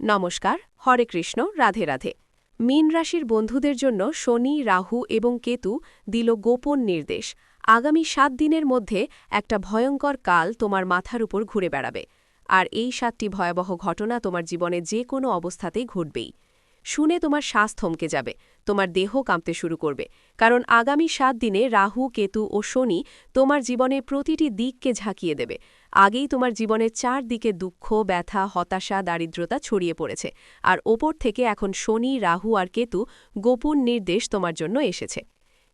নমস্কার, হরে কৃষ্ণ, রাধে রাধে। মীন রাশির বন্ধুদের জন্য শনি, রাহু এবং কেতু দিল গোপন নির্দেশ। আগামী সাত দিনের মধ্যে একটা ভয়ঙ্কর কাল তোমার মাথার উপর ঘুরে বেড়াবে। আর এই সাতটি ভয়াবহ ঘটনা তোমার জীবনে যে কোনো অবস্থাতেই ঘটবেই। শুনে তোমার শ্বাস থমকে যাবে, তোমার দেহ কাঁপতে শুরু করবে। কারণ আগামী সাত দিনে রাহু, কেতু ও শনি তোমার জীবনে প্রতিটি দিককে ঝাঁকিয়ে দেবে। আগেই তোমার জীবনের চার দিকে দুঃখ, ব্যথা, হতাশা, দারিদ্রতা ছড়িয়ে পড়েছে। আর ওপর থেকে এখন শনি, রাহু আর কেতু গোপন নির্দেশ তোমার জন্য এসেছে।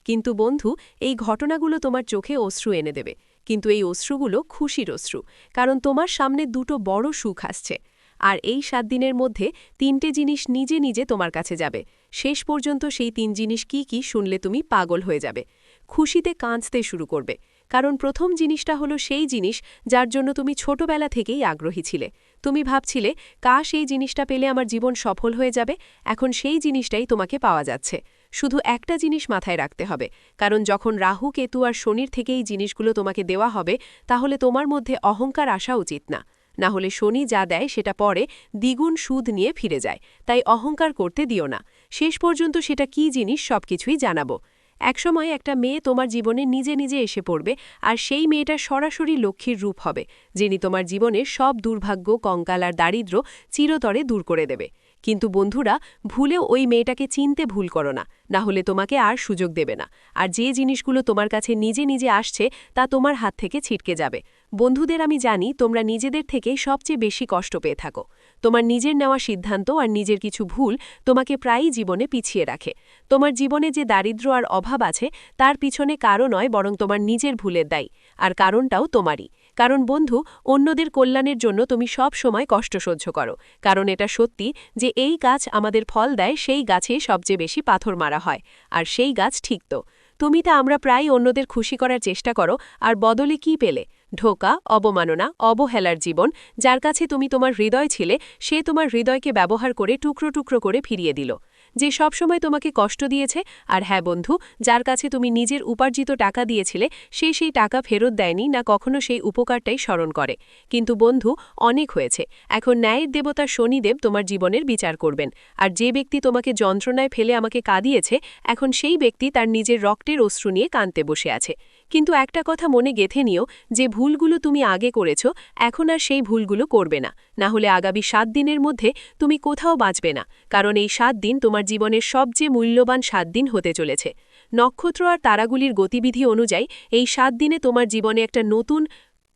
কিন্তু বন্ধু, এই ঘটনাগুলো তোমার চোখে অশ্রু এনে দেবে। কিন্তু এই অশ্রুগুলো খুশির অশ্রু, কারণ তোমার সামনে দুটো বড় সুখ আসছে। আর এই সাত দিনের মধ্যে তিনটে জিনিস নিজে নিজে তোমার কাছে যাবে। শেষ পর্যন্ত সেই তিন জিনিস কি কি শুনলে তুমি পাগল হয়ে যাবে। খুশিতে কাঁচতে শুরু করবে। কারণ প্রথম জিনিসটা হলো সেই জিনিস যার জন্য তুমি ছোটবেলা থেকেই আগ্রহী ছিলে। তুমি ভাবছিলে কাশ এই জিনিসটা পেলে আমার জীবন সফল হয়ে যাবে। এখন সেই জিনিসটাই তোমাকে পাওয়া যাচ্ছে। শুধু একটা জিনিস মাথায় রাখতে হবে, কারণ যখন রাহু, কেতু আর শনির থেকে এই জিনিসগুলো তোমাকে দেওয়া হবে, তাহলে তোমার মধ্যে অহংকার আসা উচিত না। না হলে শনি যা দেয় সেটা পরে দ্বিগুণ সুদ নিয়ে ফিরে যায়। তাই অহংকার করতে দিও না। শেষ পর্যন্ত সেটা কি জিনিস সবকিছুই জানাব। একসময় একটা মেয়ে তোমার জীবনে নিজে নিজে এসে পড়বে, আর সেই মেয়েটা সরাসরি লক্ষ্মীর রূপ হবে, যিনি তোমার জীবনে সব দুর্ভাগ্য, কঙ্কাল আর দারিদ্র চিরতরে দূর করে দেবে। কিন্তু বন্ধুরা, ভুলেও ওই মেয়েটাকে চিনতে ভুল করো না না হলে তোমাকে আর সুযোগ দেবে না, আর যে জিনিসগুলো তোমার কাছে নিজে নিজে আসছে, তা তোমার হাত থেকে ছিটকে যাবে। বন্ধুদের আমি জানি, তোমরা নিজেদের থেকেই সবচেয়ে বেশি কষ্ট পেয়ে থাকো। তোমার নিজের নেওয়া সিদ্ধান্ত আর নিজের কিছু ভুল তোমাকে প্রায়ই জীবনে পিছিয়ে রাখে। তোমার জীবনে যে দারিদ্র আর অভাব আছে, তার পিছনে কারও নয় বরং তোমার নিজের ভুলের দায়ী, আর কারণটাও তোমারই। কারণ বন্ধু, অন্যদের কল্যাণের জন্য তুমি সব সময় কষ্ট সহ্য করো। কারণ এটা সত্যি যে এই গাছ আমাদের ফল দেয়, সেই গাছে সবচেয়ে বেশি পাথর মারা হয়, আর সেই গাছ ঠিক তো। তুমি তা আমরা প্রায় অন্যদের খুশি করার চেষ্টা করো, আর বদলে কি পেলে? ঢোকা অবমাননা, অবহেলার জীবন, যার কাছে তুমি তোমার হৃদয় ছিলে, সে তোমার হৃদয়কে ব্যবহার করে টুকরো টুকরো করে ফিরিয়ে দিল, যে সবসময় তোমাকে কষ্ট দিয়েছে। আর হ্যাঁ বন্ধু, যার কাছে তুমি নিজের উপার্জিত টাকা দিয়েছিলে, সে সেই টাকা ফেরত দেয়নি না কখনো সেই উপকারটাই স্মরণ করে। কিন্তু বন্ধু, অনেক হয়েছে। এখন ন্যায়ের দেবতা শনিদেব তোমার জীবনের বিচার করবেন। আর যে ব্যক্তি তোমাকে যন্ত্রণায় ফেলে আমাকে কাঁদিয়েছে, এখন সেই ব্যক্তি তার নিজের রক্তের অশ্রু নিয়ে কাঁদতে বসে আছে। কিন্তু একটা কথা মনে গেথে নিও, যে ভুলগুলো তুমি আগে করেছ, এখন আর সেই ভুলগুলো করবে না। না হলে আগামী সাত দিনের মধ্যে তুমি কোথাও বাঁচবে না, কারণ এই সাত দিন তোমার জীবনের সবচেয়ে মূল্যবান সাত দিন হতে চলেছে। নক্ষত্র আর তারাগুলির গতিবিধি অনুযায়ী এই সাত দিনে তোমার জীবনে একটা নতুন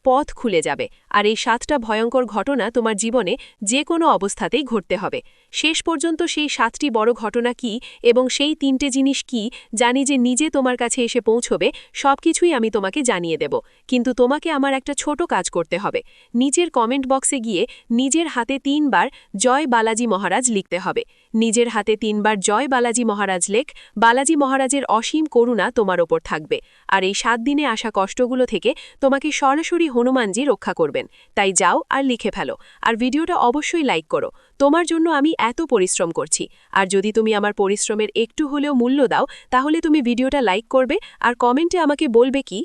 পথ খুলে যাবে, আর এই সাতটা ভয়ঙ্কর ঘটনা তোমার জীবনে যে কোনো অবস্থাতেই ঘটতে হবে। শেষ পর্যন্ত সেই সাতটি বড় ঘটনা কি এবং সেই তিনটে জিনিস কি জানি যে নিজে তোমার কাছে এসে পৌঁছবে সব কিছুই আমি তোমাকে জানিয়ে দেব। কিন্তু তোমাকে আমার একটা ছোট কাজ করতে হবে। নিজের কমেন্ট বক্সে গিয়ে নিজের হাতে তিনবার জয় বালাজি মহারাজ লিখতে হবে। নিজের হাতে তিনবার জয় বালাজি মহারাজ লেখ, বালাজি মহারাজের অসীম করুণা তোমার ওপর থাকবে। আর এই সাত দিনে আসা কষ্টগুলো থেকে তোমাকে সরাসরি হনুমানজি রক্ষা করবেন। তাই যাও আর লিখে ফেলো। আর ভিডিওটা অবশ্যই লাইক করো। তোমার জন্য আমি এত পরিশ্রম করছি। আর যদি তুমি আমার পরিশ্রমের একটু হলেও মূল্য দাও, তাহলে তুমি ভিডিওটা লাইক করবে আর কমেন্টে আমাকে বলবে কি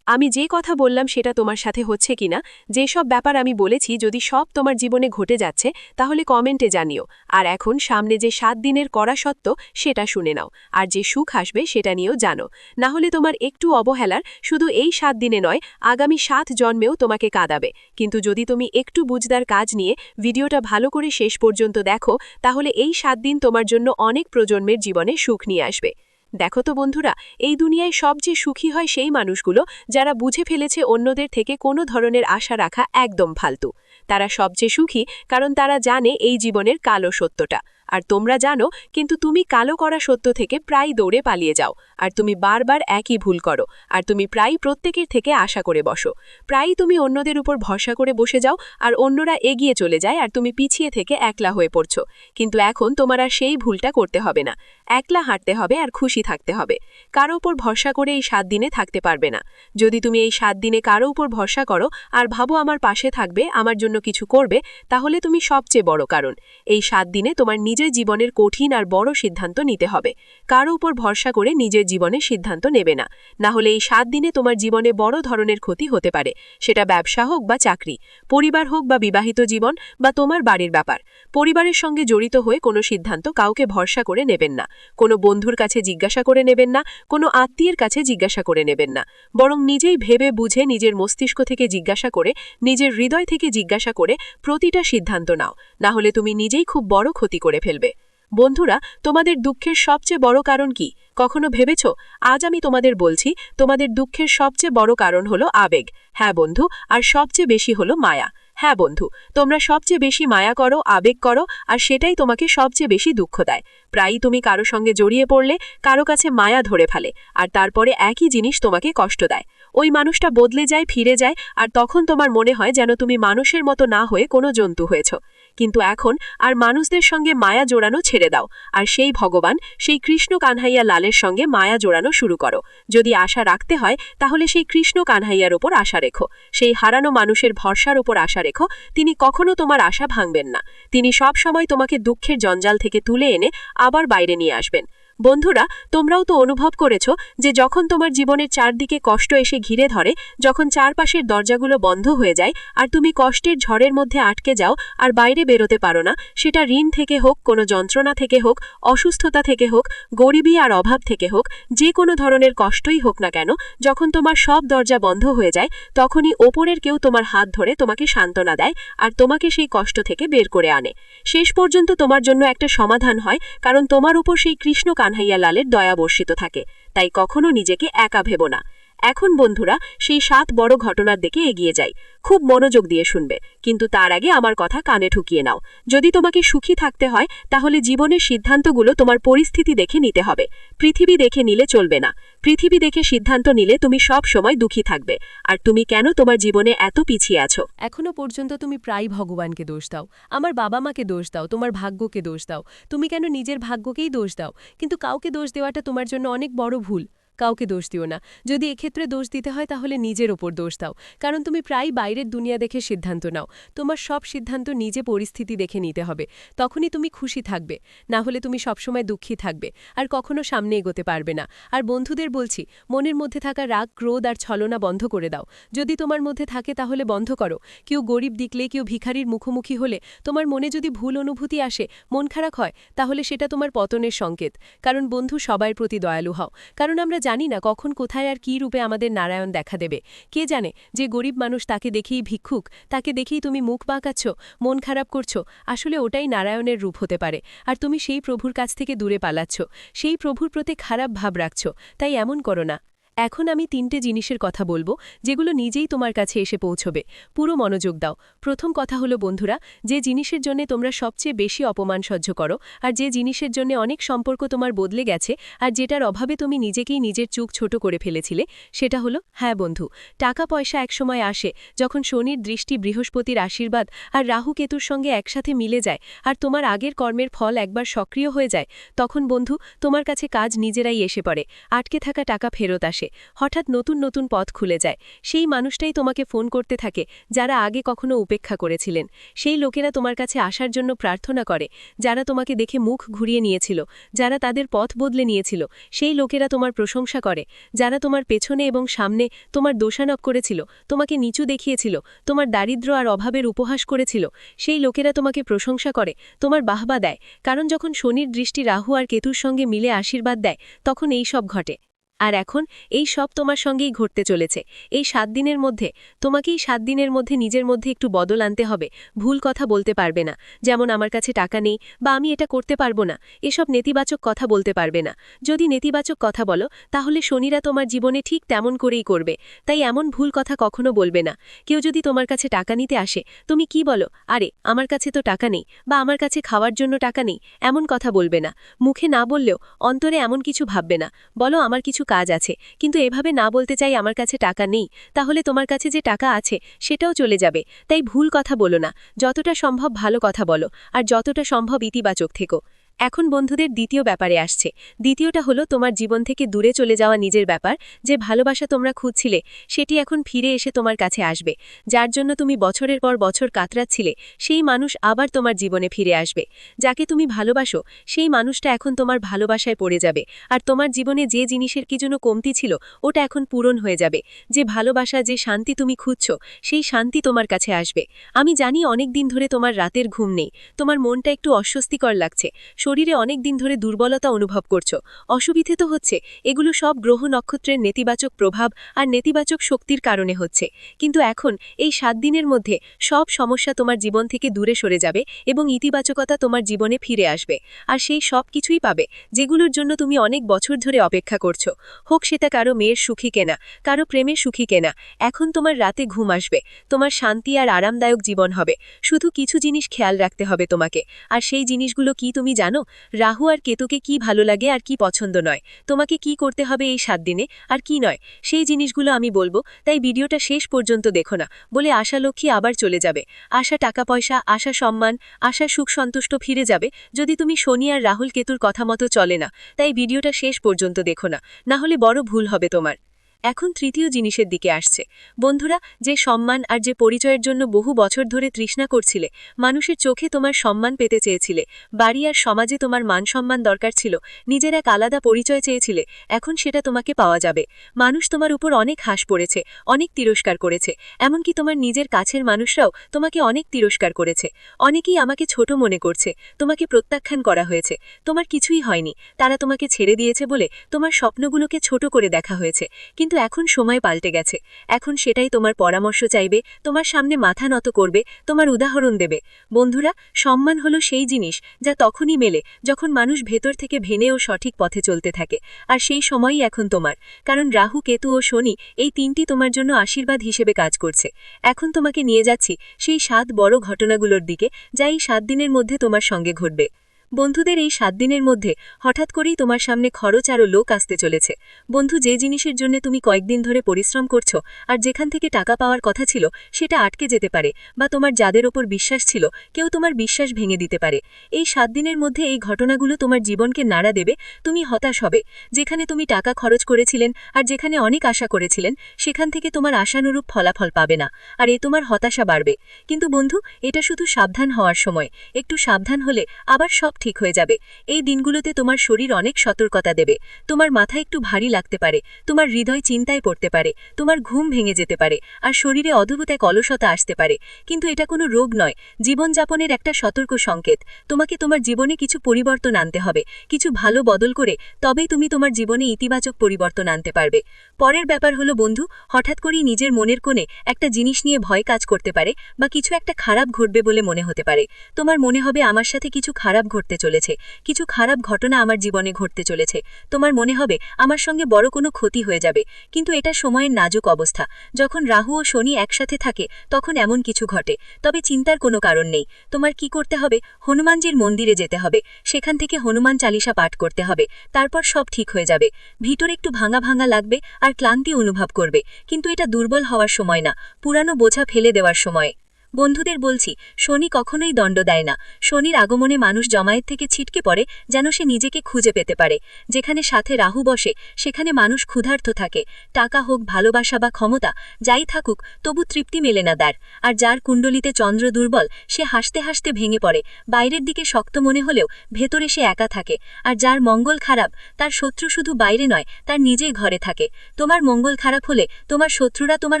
আমি যে কথা বললাম সেটা তোমার সাথে হচ্ছে কিনা, যেসব ব্যাপার আমি বলেছি যদি সব তোমার জীবনে ঘটে যাচ্ছে, তাহলে কমেন্টে জানিও। আর এখন সামনে যে সাত দিনের করা সত্ত্ব সেটা শুনে নাও। আর যে সুখ আসবে, সেটা নিয়েও জানো। না হলে তোমার একটু অবহেলার শুধু এই সাত দিনে নয়, আগামী সাত জন্মেও তোমাকে কাঁদাবে। কিন্তু যদি তুমি একটু বুঝদার কাজ নিয়ে ভিডিওটা ভালো করে শেষ পর্যন্ত দেখো, তাহলে এই সাত দিন তোমার জন্য অনেক প্রজন্মের জীবনে সুখ নিয়ে আসবে। দেখো তো বন্ধুরা, এই দুনিয়ায় সবচেয়ে সুখী হয় সেই মানুষগুলো যারা বুঝে ফেলেছে অন্যদের থেকে কোনো ধরনের আশা রাখা একদম ফালতু। তারা সবচেয়ে সুখী কারণ তারা জানে এই জীবনের কালো সত্যটা। আর তোমরা জানো, কিন্তু তুমি কালো করা সত্য থেকে প্রায় দৌড়ে পালিয়ে যাও। আর তুমি বারবার একই ভুল করো, আর তুমি প্রায় প্রত্যেকের থেকে আশা করে বসো। প্রায়ই তুমি অন্যদের উপর ভরসা করে বসে যাও, আর অন্যরা এগিয়ে চলে যায়, আর তুমি পিছিয়ে থেকে একলা হয়ে পড়ছো। কিন্তু এখন তোমার আর সেই ভুলটা করতে হবে না। একলা হাঁটতে হবে, আর খুশি থাকতে হবে। কারও উপর ভরসা করে এই সাত দিনে থাকতে পারবে না। যদি তুমি এই সাত দিনে কারও উপর ভরসা করো, আর ভাবো আমার পাশে থাকবে, আমার জন্য কিছু করবে, তাহলে তুমি সবচেয়ে বড় কারণ। এই সাত দিনে তোমার নিজের জীবনের কঠিন আর বড় সিদ্ধান্ত নিতে হবে। কারও উপর ভরসা করে নিজের জীবনে সিদ্ধান্ত নেবে না। না হলে এই সাত দিনে তোমার জীবনে বড় ধরনের ক্ষতি হতে পারে। সেটা ব্যবসা হোক বা চাকরি, পরিবার হোক বা বিবাহিত জীবন বা তোমার বাড়ির ব্যাপার। পরিবারের সঙ্গে জড়িত হয়ে কোনো সিদ্ধান্ত কাউকে ভরসা করে নেবেন না। কোনো বন্ধুর কাছে জিজ্ঞাসা করে নেবেন না, কোনো আত্মীয়ের কাছে জিজ্ঞাসা করে নেবেন না। বরং নিজেই ভেবে বুঝে নিজের মস্তিষ্ক থেকে জিজ্ঞাসা করে, নিজের হৃদয় থেকে জিজ্ঞাসা করে প্রতিটা সিদ্ধান্ত নাও। না হলে তুমি নিজেই খুব বড় ক্ষতি করে ফেলবে। বন্ধুরা, তোমাদের দুঃখের সবচেয়ে বড় কারণ কি? কখনো ভেবেছ, আজ আমি তোমাদের বলছি, তোমাদের দুঃখের সবচেয়ে বড় কারণ হলো আবেগ। হ্যাঁ বন্ধু, আর সবচেয়ে বেশি হলো মায়া। হ্যাঁ বন্ধু, তোমরা সবচেয়ে বেশি মায়া করো, আবেগ করো, আর সেটাই তোমাকে সবচেয়ে বেশি দুঃখ দেয়। প্রায়ই তুমি কারও সঙ্গে জড়িয়ে পড়লে, কারও কাছে মায়া ধরে ফেলে, আর তারপরে একই জিনিস তোমাকে কষ্ট দেয়। ওই মানুষটা বদলে যায়, ফিরে যায়, আর তখন তোমার মনে হয় যেন তুমি মানুষের মতো না হয়ে কোনো জন্তু হয়েছ। কিন্তু এখন আর মানুষদের সঙ্গে মায়া জোড়ানো ছেড়ে দাও। আর সেই ভগবান, সেই কৃষ্ণ কানহাইয়া লালের সঙ্গে মায়া জোড়ানো শুরু করো। যদি আশা রাখতে হয়, তাহলে সেই কৃষ্ণ কানহাইয়ার ওপর আশা রেখো। সেই হারানো মানুষের ভরসার ওপর আশা রেখো। তিনি কখনো তোমার আশা ভাঙবেন না। তিনি সব সময় তোমাকে দুঃখের জঞ্জাল থেকে তুলে এনে আবার বাইরে নিয়ে আসবেন। বন্ধুরা, তোমরাও তো অনুভব করেছ যে যখন তোমার জীবনের চারদিকে কষ্ট এসে ঘিরে ধরে, যখন চারপাশের দরজাগুলো বন্ধ হয়ে যায় আর তুমি কষ্টের ঝড়ের মধ্যে আটকে যাও আর বাইরে বেরোতে পারো না, সেটা ঋণ থেকে হোক, কোনো যন্ত্রণা থেকে হোক, অসুস্থতা থেকে হোক, গরিবী আর অভাব থেকে হোক, যে কোনো ধরনের কষ্টই হোক না কেন, যখন তোমার সব দরজা বন্ধ হয়ে যায়, তখনই ওপরের কেউ তোমার হাত ধরে তোমাকে সান্ত্বনা দেয় আর তোমাকে সেই কষ্ট থেকে বের করে আনে। শেষ পর্যন্ত তোমার জন্য একটা সমাধান হয়, কারণ তোমার উপর সেই কৃষ্ণ কানহাইয়া লালের দয়া বর্ষিত থাকে তাই কখনো নিজেকে একা ভেব না। এখন বন্ধুরা, সেই সাত বড় ঘটনার দিকে এগিয়ে যাই। খুব মনোযোগ দিয়ে শুনবে, কিন্তু তার আগে আমার কথা কানে ঠুকিয়ে নাও। যদি তোমাকে সুখী থাকতে হয়, তাহলে জীবনের সিদ্ধান্তগুলো তোমার পরিস্থিতি দেখে নিতে হবে। পৃথিবী দেখে নিলে চলবে না। পৃথিবী দেখে সিদ্ধান্ত নিলে তুমি সব সময় দুঃখী থাকবে। আর তুমি কেন তোমার জীবনে এত পিছিয়ে আছো? এখনও পর্যন্ত তুমি প্রায় ভগবানকে দোষ দাও। আমার বাবা মাকে দোষ দাও, তোমার ভাগ্যকে দোষ দাও। তুমি কেন নিজের ভাগ্যকেই দোষ দাও? কিন্তু কাউকে দোষ দেওয়াটা তোমার জন্য অনেক বড় ভুল। কাউকে দোষ দিও না। যদি এক্ষেত্রে দোষ দিতে হয়, তাহলে নিজের ওপর দোষ দাও। কারণ তুমি প্রায় বাইরের দুনিয়া দেখে সিদ্ধান্ত নাও। তোমার সব সিদ্ধান্ত নিজে পরিস্থিতি দেখে নিতে হবে। তখনই তুমি খুশি থাকবে। না হলে তুমি সবসময় দুঃখী থাকবে। আর কখনো সামনে এগোতে পারবে না। আর বন্ধুদের বলছি, মনের মধ্যে থাকা রাগ, ক্রোধ আর ছলনা বন্ধ করে দাও। যদি তোমার মধ্যে থাকে, তাহলে বন্ধ করো। কেউ গরিব দিকলে কেউ ভিখারির মুখোমুখি হলে, তোমার মনে যদি ভুল অনুভূতি আসে, মন খারাপ হয়, তাহলে সেটা তোমার পতনের সংকেত। কারণ বন্ধু সবার প্রতি দয়ালু হও। কারণ আমরা জানি না কখন, কোথায় আর কী রূপে আমাদের নারায়ণ দেখা দেবে। কে জানে, যে গরিব মানুষ তাকে দেখেই ভিক্ষুক, তাকে দেখেই তুমি মুখ বাঁকাচ্ছ, মন খারাপ করছ, আসলে ওটাই নারায়ণের রূপ হতে পারে। আর তুমি সেই প্রভুর কাছ থেকে দূরে পালাচ্ছ, সেই প্রভুর প্রতি খারাপ ভাব রাখছ, তাই এমন করো না। এখন আমি তিনটে জিনিসের কথা বলব, যেগুলো নিজেই তোমার কাছে এসে পৌঁছবে। পুরো মনোযোগ দাও। প্রথম কথা হলো, বন্ধুরা, যে জিনিসের জন্য তোমরা সবচেয়ে বেশি অপমান সহ্য করো আর যে জিনিসের জন্য অনেক সম্পর্ক তোমার বদলে গেছে আর যেটার অভাবে তুমি নিজেকেই নিজের চুক ছোট করে ফেলেছিলে, সেটা হলো হ্যাঁ বন্ধু টাকা পয়সা একসময় আসে যখন শনির দৃষ্টি বৃহস্পতির আশীর্বাদ আর রাহু কেতুর সঙ্গে একসাথে মিলে যায় আর তোমার আগের কর্মের ফল একবার সক্রিয় হয়ে যায়, তখন বন্ধু, তোমার কাছে কাজ নিজেরাই এসে পড়ে, আটকে থাকা টাকা ফেরত আসে। হঠাৎ নতুন নতুন পথ খুলে যায়। সেই মানুষটাই তোমাকে ফোন করতে থাকে, যারা আগে কখনো উপেক্ষা করেছিলেন। সেই লোকেরা তোমার কাছে আসার জন্য প্রার্থনা করে, যারা তোমাকে দেখে মুখ ঘুরিয়ে নিয়েছিল, যারা তাদের পথ বদলে নিয়েছিল। সেই লোকেরা তোমার প্রশংসা করে, যারা তোমার পেছনে এবং সামনে তোমার দোষানক করেছিল, তোমাকে নিচু দেখিয়েছিল, তোমার দারিদ্র আর অভাবের উপহাস করেছিল। সেই লোকেরা তোমাকে প্রশংসা করে, তোমার বাহবা দেয়। কারণ যখন শনির দৃষ্টি রাহু আর কেতুর সঙ্গে মিলে আশীর্বাদ দেয়, তখন এই সব ঘটে। আর এখন এই সব তোমার সঙ্গেই ঘটতে চলেছে। এই সাত দিনের মধ্যে, তোমাকেই সাত দিনের মধ্যে নিজের মধ্যে একটু বদল আনতে হবে। ভুল কথা বলতে পারবে না। যেমন আমার কাছে টাকা নেই বা আমি এটা করতে পারব না, এসব নেতিবাচক কথা বলতে পারবে না। যদি নেতিবাচক কথা বলো, তাহলে শনিরা তোমার জীবনে ঠিক তেমন করেই করবে। তাই এমন ভুল কথা কখনো বলবে না। কেউ যদি তোমার কাছে টাকা নিতে আসে, তুমি কি বলো, আরে, আমার কাছে তো টাকা নেই বা আমার কাছে খাওয়ার জন্য টাকা নেই, এমন কথা বলবে না। মুখে না বললেও অন্তরে এমন কিছু ভাববে না। বলো, আমার কিছু কাজ আছে, কিন্তু এভাবে না বলতে চাই আমার কাছে টাকা নেই, তাহলে তোমার কাছে যে টাকা আছে সেটাও চলে যাবে, তাই ভুল কথা বলো না, যতটা সম্ভব ভালো কথা বলো, আর যতটা সম্ভব ইতিবাচক থেকো। এখন বন্ধুদের দ্বিতীয় ব্যাপারে আসছে। দ্বিতীয়টা হলো, তোমার জীবন থেকে দূরে চলে যাওয়া নিজের ব্যাপার, যে ভালোবাসা তোমরা খুঁজছিলে, সেটি এখন ফিরে এসে তোমার কাছে আসবে। যার জন্য তুমি বছরের পর বছর কাতরাচ্ছিলে, সেই মানুষ আবার তোমার জীবনে ফিরে আসবে। যাকে তুমি ভালোবাসো, সেই মানুষটা এখন তোমার ভালোবাসায় পড়ে যাবে। আর তোমার জীবনে যে জিনিসের কি জন্য কমতি ছিল, ওটা এখন পূরণ হয়ে যাবে। যে ভালোবাসা, যে শান্তি তুমি খুঁজছ, সেই শান্তি তোমার কাছে আসবে। আমি জানি অনেক দিন ধরে তোমার রাতের ঘুম নেই। তোমার মনটা একটু অস্বস্তিকর লাগছে। শরীরে অনেক দিন ধরে দুর্বলতা অনুভব করছ। অসুবিধে তো হচ্ছে। এগুলো সব গ্রহ নক্ষত্রের নেতিবাচক প্রভাব আর নেতিবাচক শক্তির কারণে হচ্ছে। কিন্তু এখন, এই সাত দিনের মধ্যে, সব সমস্যা তোমার জীবন থেকে দূরে সরে যাবে এবং ইতিবাচকতা তোমার জীবনে ফিরে আসবে। আর সেই সব কিছুই পাবে, যেগুলোর জন্য তুমি অনেক বছর ধরে অপেক্ষা করছ। হোক সেটা কারও মেয়ের সুখী কেনা, কারও প্রেমের সুখী কেনা। এখন তোমার রাতে ঘুম আসবে, তোমার শান্তি আর আরামদায়ক জীবন হবে। শুধু কিছু জিনিস খেয়াল রাখতে হবে তোমাকে। আর সেই জিনিসগুলো কি তুমি জানো? রাহু আর কেতুকে কি ভালো লাগে আর কি পছন্দ নয়। তোমাকে কি করতে হবে এই সাত দিনে, আর কি নয়? সেই জিনিসগুলো আমি বলব, তাই ভিডিওটা শেষ পর্যন্ত দেখো না, বলে আশা লক্ষ্মী আবার চলে যাবে। আশা টাকা পয়সা, আশা সম্মান, আশা সুখ সন্তুষ্ট ফিরে যাবে, যদি তুমি শনি আর রাহুল কেতুর কথা মতো চলে না, তাই ভিডিওটা শেষ পর্যন্ত দেখো না না হলে বড় ভুল হবে তোমার। এখন তৃতীয় জিনিসের দিকে আসছে। বন্ধুরা, যে সম্মান আর যে পরিচয়ের জন্য বহু বছর ধরে তৃষ্ণা করছিলে, মানুষের চোখে তোমার সম্মান পেতে চেয়েছিলে, বাড়ি আর সমাজে তোমার মান সম্মান দরকার ছিল, নিজের এক আলাদা পরিচয় চেয়েছিলে, এখন সেটা তোমাকে পাওয়া যাবে। মানুষ তোমার উপর অনেক হাস পড়েছে, অনেক তিরস্কার করেছে, এমনকি তোমার নিজের কাছের মানুষরাও তোমাকে অনেক তিরস্কার করেছে। অনেকেই আমাকে ছোট মনে করছে, তোমাকে প্রত্যাখ্যান করা হয়েছে, তোমার কিছুই হয়নি, তারা তোমাকে ছেড়ে দিয়েছে বলে তোমার স্বপ্নগুলোকে ছোট করে দেখা হয়েছে কিন্তু এখন সময় পাল্টে গেছে। এখন সেটাই তোমার পরামর্শ চাইবে, তোমার সামনে মাথা নত করবে, তোমার উদাহরণ দেবে। বন্ধুরা, সম্মান হলো সেই জিনিস যা তখনই মেলে যখন মানুষ ভেতর থেকে ভেনে ও সঠিক পথে চলতে থাকে। আর সেই সময়ই এখন তোমার। কারণ রাহু, কেতু ও শনি এই তিনটি তোমার জন্য আশীর্বাদ হিসেবে কাজ করছে। এখন তোমাকে নিয়ে যাচ্ছি সেই সাত বড় ঘটনাগুলোর দিকে যা এই সাত দিনের মধ্যে তোমার সঙ্গে ঘটবে। বন্ধুদের এই সাত দিনের মধ্যে হঠাৎ করেই তোমার সামনে খরচ আরও লোক আসতে চলেছে। বন্ধু, যে জিনিসের জন্য তুমি কয়েকদিন ধরে পরিশ্রম করছ আর যেখান থেকে টাকা পাওয়ার কথা ছিল সেটা আটকে যেতে পারে বা তোমার যাদের ওপর বিশ্বাস ছিল কেউ তোমার বিশ্বাস ভেঙে দিতে পারে। এই সাত দিনের মধ্যে এই ঘটনাগুলো তোমার জীবনকে নাড়া দেবে, তুমি হতাশ হবে। যেখানে তুমি টাকা খরচ করেছিলেন আর যেখানে অনেক আশা করেছিলেন, সেখান থেকে তোমার আশানুরূপ ফলাফল পাবে না আর এ তোমার হতাশা বাড়বে। কিন্তু বন্ধু, এটা শুধু সাবধান হওয়ার সময়। একটু সাবধান হলে আবার সব ঠিক হয়ে যাবে। এই দিনগুলোতে তোমার শরীর অনেক সতর্কতা দেবে। তোমার মাথা একটু ভারী লাগতে পারে। তোমার হৃদয় চিন্তায় পড়তে পারে। তোমার ঘুম ভেঙে যেতে পারে। আর শরীরে অদ্ভুত এক অলসতা আসতে পারে। কিন্তু এটা কোনো রোগ নয়। জীবনযাপনের একটা সতর্ক সংকেত। তোমাকে তোমার জীবনে কিছু পরিবর্তন আনতে হবে। কিছু ভালো বদল করে তবেই তুমি তোমার জীবনে ইতিবাচক পরিবর্তন আনতে পারবে। পরের ব্যাপার হলো, বন্ধু, হঠাৎ করেই নিজের মনের কোণে একটা জিনিস নিয়ে ভয় কাজ করতে পারে বা কিছু একটা খারাপ ঘটবে বলে মনে হতে পারে। তোমার মনে হবে আমার সাথে কিছু খারাপ ঘটতে চলেছে, কিছু খারাপ ঘটনা আমার জীবনে ঘটতে চলেছে। তোমার মনে হবে আমার সঙ্গে বড় কোনো ক্ষতি হয়ে যাবে। কিন্তু এটা সময়ের নাজুক অবস্থা। যখন রাহু ও শনি একসাথে থাকে, তখন এমন কিছু ঘটে। তবে চিন্তার কোনো কারণ নেই। তোমার কি করতে হবে? হনুমানজির মন্দিরে যেতে হবে। সেখান থেকে হনুমান চালিসা পাঠ করতে হবে। তারপর সব ঠিক হয়ে যাবে। ভিতর একটু ভাঙা ভাঙা লাগবে আর ক্লান্তি অনুভব করবে, কিন্তু এটা দুর্বল হওয়ার সময় না, পুরানো বোঝা ফেলে দেওয়ার সময়। বন্ধুদের বলছি, শনি কখনোই দণ্ড দেয় না। শনির আগমনে মানুষ জমায়েত থেকে ছিটকে পড়ে যেন সে নিজেকে খুঁজে পেতে পারে। যেখানে সাথে রাহু বসে, সেখানে মানুষ ক্ষুধার্ত থাকে। টাকা হোক, ভালোবাসা বা ক্ষমতা, যাই থাকুক, তবু তৃপ্তি মেলে না দার আর যার কুণ্ডলিতে চন্দ্র দুর্বল, সে হাসতে হাসতে ভেঙে পড়ে। বাইরের দিকে শক্ত মনে হলেও ভেতরে সে একা থাকে। আর যার মঙ্গল খারাপ, তার শত্রু শুধু বাইরে নয়, তার নিজেই ঘরে থাকে। তোমার মঙ্গল খারাপ হলে তোমার শত্রুরা তোমার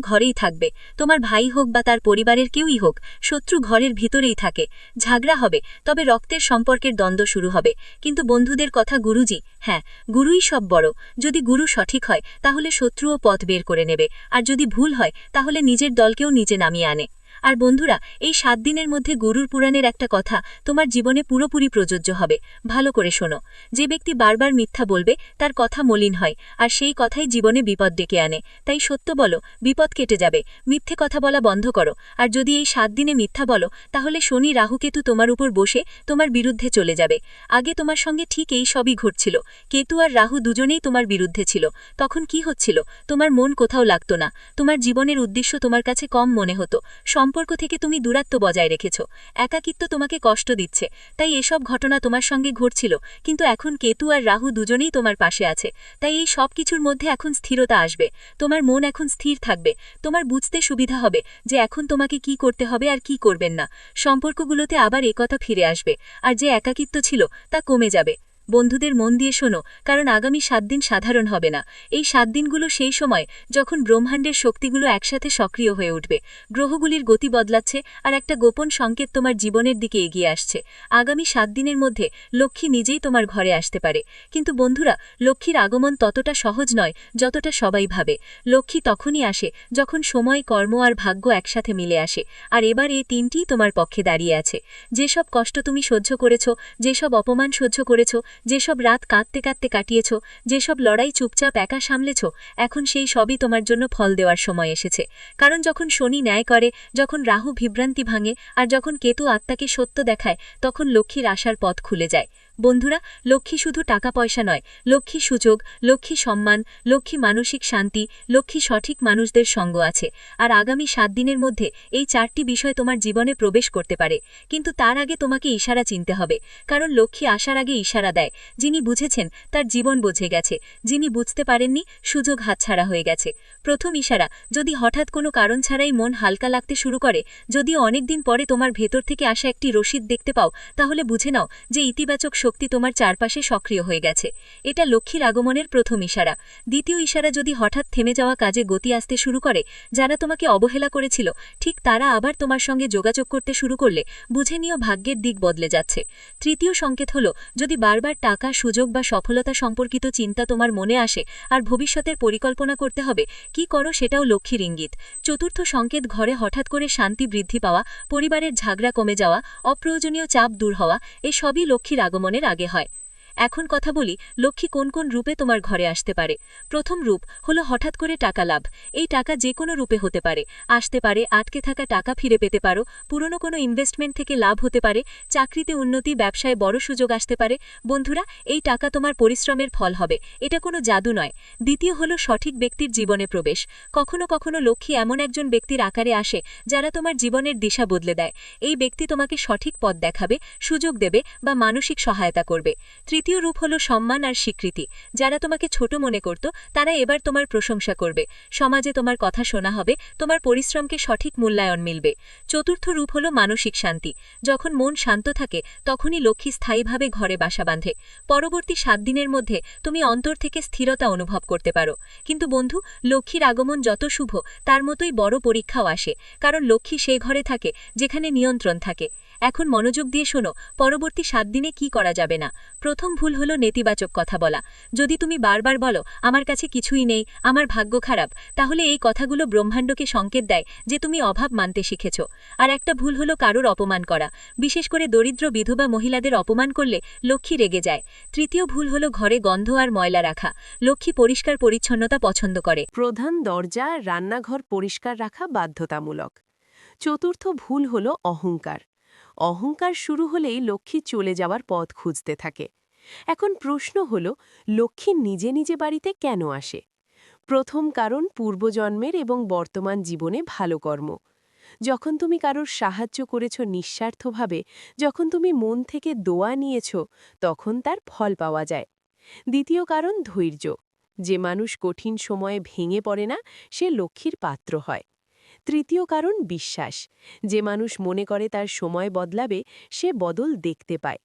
ঘরেই থাকবে। তোমার ভাই হোক বা তার পরিবারের কেউই হোক, শত্রু ঘরের ভিতরেই থাকে। ঝাগড়া হবে, তবে রক্তের সম্পর্কের দ্বন্দ্ব শুরু হবে। কিন্তু বন্ধুদের কথা গুরুজি হ্যাঁ গুরুই সব বড়। যদি গুরু সঠিক হয়, তাহলে শত্রুও পথ বের করে নেবে। আর যদি ভুল হয়, তাহলে নিজের দলকেও নিচে নামিয়ে আনে। আর বন্ধুরা, এই সাত দিনের মধ্যে গরুর পুরাণের একটা কথা তোমার জীবনে পুরোপুরি প্রযোজ্য হবে। ভালো করে শোনো। যে ব্যক্তি বারবার মিথ্যা বলবে, তার কথা মলিন হয়, আর সেই কথাই জীবনে বিপদ ডেকে আনে। তাই সত্য বলো, বিপদ কেটে যাবে। মিথ্যে কথা বলা বন্ধ করো। আর যদি এই সাত দিনে মিথ্যা বলো, তাহলে শনি রাহুকেতু তোমার উপর বসে তোমার বিরুদ্ধে চলে যাবে। আগে তোমার সঙ্গে ঠিক এই সবই ঘটছিল। কেতু আর রাহু দুজনেই তোমার বিরুদ্ধে ছিল। তখন কি হচ্ছিল? তোমার মন কোথাও লাগতো না। তোমার জীবনের উদ্দেশ্য তোমার কাছে কম মনে হতো। সম্পর্ক থেকে তুমি দূরত্ব বজায় রেখেছ। একাকিত্ব তোমাকে কষ্ট দিচ্ছে। তাই এসব ঘটনা তোমার সঙ্গে ঘটছিল। কিন্তু এখন কেতু আর রাহু দুজনেই তোমার পাশে আছে। তাই এই সব কিছুর মধ্যে এখন স্থিরতা আসবে। তোমার মন এখন স্থির থাকবে। তোমার বুঝতে সুবিধা হবে যে এখন তোমাকে কি করতে হবে আর কি করবেন না। সম্পর্কগুলোতে আবার একথা ফিরে আসবে। আর যে একাকিত্ব ছিল তা কমে যাবে। বন্ধুদের মন দিয়ে শোনো, কারণ আগামী সাত দিন সাধারণ হবে না। এই সাত দিনগুলো সেই সময় যখন ব্রহ্মাণ্ডের শক্তিগুলো একসাথে সক্রিয় হয়ে উঠবে। গ্রহগুলির গতি বদলাচ্ছে আর একটা গোপন সংকেত তোমার জীবনের দিকে এগিয়ে আসছে। আগামী সাত দিনের মধ্যে লক্ষ্মী নিজেই তোমার ঘরে আসতে পারে। কিন্তু বন্ধুরা, লক্ষ্মীর আগমন ততটা সহজ নয় যতটা সবাই ভাবে। লক্ষ্মী তখনই আসে যখন সময়, কর্ম আর ভাগ্য একসাথে মিলে আসে, আর এবার এই তিনটিই তোমার পক্ষে দাঁড়িয়ে আছে। যেসব কষ্ট তুমি সহ্য করেছ, যেসব অপমান সহ্য করেছ যেসব রাত কাঁদতে কাঁদতে কাটিয়েছ, যেসব লড়াই চুপচাপ একা সামলেছ, এখন সেই সবই তোমার জন্য ফল দেওয়ার সময় এসেছে। কারণ যখন শনি ন্যায় করে, যখন রাহু বিভ্রান্তি ভাঙে, আর যখন কেতু আত্মাকে সত্য দেখায়, তখন লক্ষ্মীর আশার পথ খুলে যায়। বন্ধুরা, লক্ষ্মী শুধু টাকা পয়সা নয়। লক্ষ্মী সুযোগ, লক্ষ্মী সম্মান, লক্ষ্মী মানসিক শান্তি, লক্ষ্মী সঠিক মানুষদের সঙ্গ আছে। আর আগামী সাত দিনের মধ্যে এই চারটি বিষয় তোমার জীবনে প্রবেশ করতে পারে। কিন্তু তার আগে তোমাকে ইশারা চিনতে হবে। কারণ লক্ষ্মী আসার আগে ইশারা দেয়। যিনি বুঝেছেন, তার জীবন বুঝে গেছে। যিনি বুঝতে পারেননি, সুযোগ হাতছাড়া হয়ে গেছে। প্রথম ইশারা, যদি হঠাৎ কোনো কারণ ছাড়াই মন হালকা লাগতে শুরু করে, যদিও অনেকদিন পরে তোমার ভেতর থেকে আসা একটি রসিদ দেখতে পাও, তাহলে বুঝে নাও যে ইতিবাচক শক্তি তোমার চারপাশে সক্রিয় হয়ে গেছে। এটা লক্ষ্মীর আগমনের প্রথম ইশারা। দ্বিতীয় ইশারা, যদি হঠাৎ থেমে যাওয়া কাজে গতি আসতে শুরু করে, যারা তোমাকে অবহেলা করেছিল, ঠিক তারা আবার তোমার সঙ্গে যোগাযোগ করতে শুরু করলে, বুঝে নিও ভাগ্যের দিক বদলে যাচ্ছে। তৃতীয় সংকেত হলো, যদি বারবার টাকা, সুযোগ বা সফলতা সম্পর্কিত চিন্তা তোমার মনে আসে, আর ভবিষ্যতের পরিকল্পনা করতে হবে কি করো সেটাও লক্ষ্মীর ইঙ্গিত। চতুর্থ সংকেত ঘরে হঠাৎ করে শান্তি বৃদ্ধি পাওয়া, পরিবারের ঝাগড়া কমে যাওয়া, অপ্রয়োজনীয় চাপ দূর হওয়া, এসবই লক্ষ্মীর আগমনের আগে হয়। এখন কথা বলি, লক্ষ্মী কোন কোন রূপে তোমার ঘরে আসতে পারে। প্রথম রূপ হলো হঠাৎ করে টাকা লাভ। এই টাকা যে কোনো রূপে হতে পারে। আসতে পারে, আটকে থাকা টাকা ফিরে পেতে পারো, পুরনো কোনো ইনভেস্টমেন্ট থেকে লাভ হতে পারে, চাকরিতে উন্নতি, ব্যবসায় বড় সুযোগ আসতে পারে। বন্ধুরা, এই টাকা তোমার পরিশ্রমের ফল হবে। এটা কোনো জাদু নয়। দ্বিতীয় হলো সঠিক ব্যক্তির জীবনে প্রবেশ। কখনো কখনো লক্ষ্মী এমন একজন ব্যক্তির আকারে আসে, যারা তোমার জীবনের দিশা বদলে দেয়। এই ব্যক্তি তোমাকে সঠিক পথ দেখাবে, সুযোগ দেবে বা মানসিক সহায়তা করবে। তৃতীয় রূপ হলো সম্মান আর স্বীকৃতি। যারা তোমাকে ছোট মনে করত, তারা এবার তোমার প্রশংসা করবে। সমাজে তোমার কথা শোনা হবে, তোমার পরিশ্রমকে সঠিক মূল্যায়ন মিলবে। চতুর্থ রূপ হলো মানসিক শান্তি। যখন মন শান্ত থাকে, তখনই লক্ষ্মী স্থায়ীভাবে ঘরে বাসা বাঁধে। পরবর্তী সাত দিনের মধ্যে তুমি অন্তর থেকে স্থিরতা অনুভব করতে পারো। কিন্তু বন্ধু, লক্ষ্মীর আগমন যত শুভ, তার মতোই বড় পরীক্ষাও আসে। কারণ লক্ষ্মী সে ঘরে থাকে, যেখানে নিয়ন্ত্রণ থাকে। এখন মনোযোগ দিয়ে শোনো, পরবর্তী সাত দিনে কি করা যাবে না? প্রথম ভুল হলো নেতিবাচক কথা বলা। যদি তুমি বারবার বলো, আমার কাছে কিছুই নেই, আমার ভাগ্য খারাপ, তাহলে এই কথাগুলো ব্রহ্মাণ্ডকে সংকেত দেয় যে তুমি অভাব মানতে শিখেছ। আর একটা ভুল হলো কারোর অপমান করা। বিশেষ করে দরিদ্র বিধবা মহিলাদের অপমান করলে লক্ষ্মী রেগে যায়। তৃতীয় ভুল হলো ঘরে গন্ধ আর ময়লা রাখা। লক্ষ্মী পরিষ্কার পরিচ্ছন্নতা পছন্দ করে। প্রধান দরজা রান্নাঘর পরিষ্কার রাখা বাধ্যতামূলক। চতুর্থ ভুল হল অহংকার। অহংকার শুরু হলেই লক্ষ্মী চলে যাওয়ার পথ খুঁজতে থাকে। এখন প্রশ্ন হল, লক্ষ্মী নিজে নিজে বাড়িতে কেন আসে? প্রথম কারণ পূর্বজন্মের এবং বর্তমান জীবনে ভালো কর্ম। যখন তুমি কারোর সাহায্য করেছ নিঃস্বার্থভাবে, যখন তুমি মন থেকে দোয়া নিয়েছ, তখন তার ফল পাওয়া যায়। দ্বিতীয় কারণ ধৈর্য। যে মানুষ কঠিন সময়ে ভেঙে পড়ে না, সে লক্ষ্মীর পাত্র হয়। তৃতীয় কারণ বিশ্বাস। যে মানুষ মনে করে তার সময় বদলাবে, সে বদল দেখতে পায়।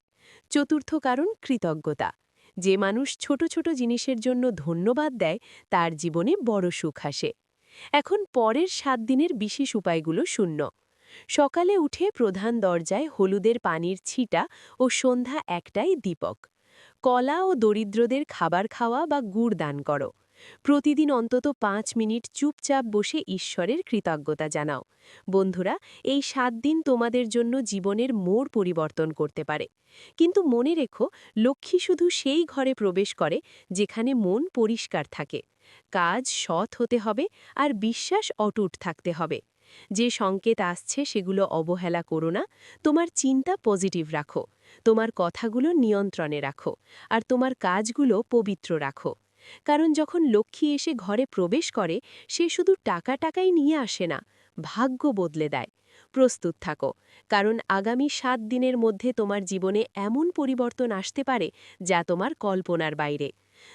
চতুর্থ কারণ কৃতজ্ঞতা। যে মানুষ ছোট ছোট জিনিসের জন্য ধন্যবাদ দেয়, তার জীবনে বড় সুখ আসে। এখন পরের সাত দিনের বিশেষ উপায়গুলো শূন্য। সকালে উঠে প্রধান দরজায় হলুদের পানির ছিটা ও সন্ধ্যা একটাই দীপক। কলা ও দরিদ্রদের খাবার খাওয়া বা গুড় দান করো। প্রতিদিন অন্তত পাঁচ মিনিট চুপচাপ বসে ঈশ্বরের কৃতজ্ঞতা জানাও। বন্ধুরা, এই সাত দিন তোমাদের জন্য জীবনের মোড় পরিবর্তন করতে পারে। কিন্তু মনে রেখো, লক্ষ্মী শুধু সেই ঘরে প্রবেশ করে যেখানে মন পরিষ্কার থাকে। কাজ সৎ হতে হবে আর বিশ্বাস অটুট থাকতে হবে। যে সংকেত আসছে সেগুলো অবহেলা করো না, তোমার চিন্তা পজিটিভ রাখো, তোমার কথাগুলো নিয়ন্ত্রণে রাখো, আর তোমার কাজগুলো পবিত্র রাখো। কারণ যখন লক্ষ্মী এসে ঘরে প্রবেশ করে, সে শুধু টাকা টাকাই নিয়ে আসে না, ভাগ্য বদলে দেয়। প্রস্তুত থাকো, কারণ আগামী সাত দিনের মধ্যে তোমার জীবনে এমন পরিবর্তন আসতে পারে, যা তোমার কল্পনার বাইরে।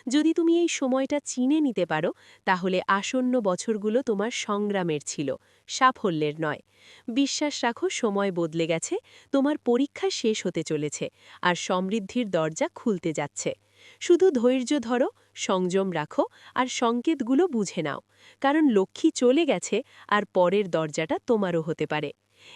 যদি তুমি এই সময়টা চিনে নিতে পারো, তাহলে আসন্ন বছরগুলো তোমার সংগ্রামের ছিল, সাফল্যের নয়। বিশ্বাস রাখো, সময় বদলে গেছে, তোমার পরীক্ষা শেষ হতে চলেছে, আর সমৃদ্ধির দরজা খুলতে যাচ্ছে। শুধু ধৈর্য ধরো, সংযম রাখো আর সংকেতগুলো বুঝে নাও। কারণ লক্ষ্মী চলে গেছে আর পরের দরজাটা তোমারও হতে পারে।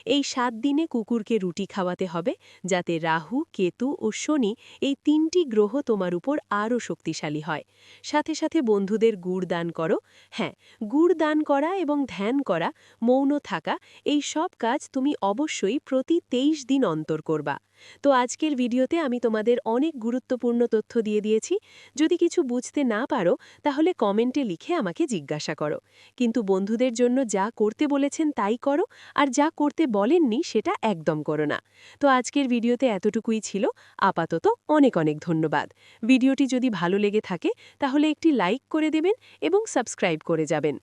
এই সাত দিনে কুকুরকে রুটি খাওয়াতে হবে, যাতে রাহু, কেতু ও শনি এই তিনটি গ্রহ তোমার উপর আরও শক্তিশালী হয়। সাথে সাথে বন্ধুদের গুড় দান করো। হ্যাঁ গুড় দান করা এবং ধ্যান করা, মৌন থাকা, এই সব কাজ তুমি অবশ্যই প্রতি তেইশ দিন অন্তর করবা। তো আজকের ভিডিওতে আমি তোমাদের অনেক গুরুত্বপূর্ণ তথ্য দিয়ে দিয়েছি। যদি কিছু বুঝতে না পারো, তাহলে কমেন্টে লিখে আমাকে জিজ্ঞাসা করো। কিন্তু বন্ধুদের জন্য যা করতে বলেছেন তাই করো, আর যা করতে বলেননি সেটা একদম করো না। তো আজকের ভিডিওতে এতটুকুই ছিল। আপাতত অনেক অনেক ধন্যবাদ। ভিডিওটি যদি ভালো লেগে থাকে, তাহলে একটি লাইক করে দেবেন এবং সাবস্ক্রাইব করে যাবেন।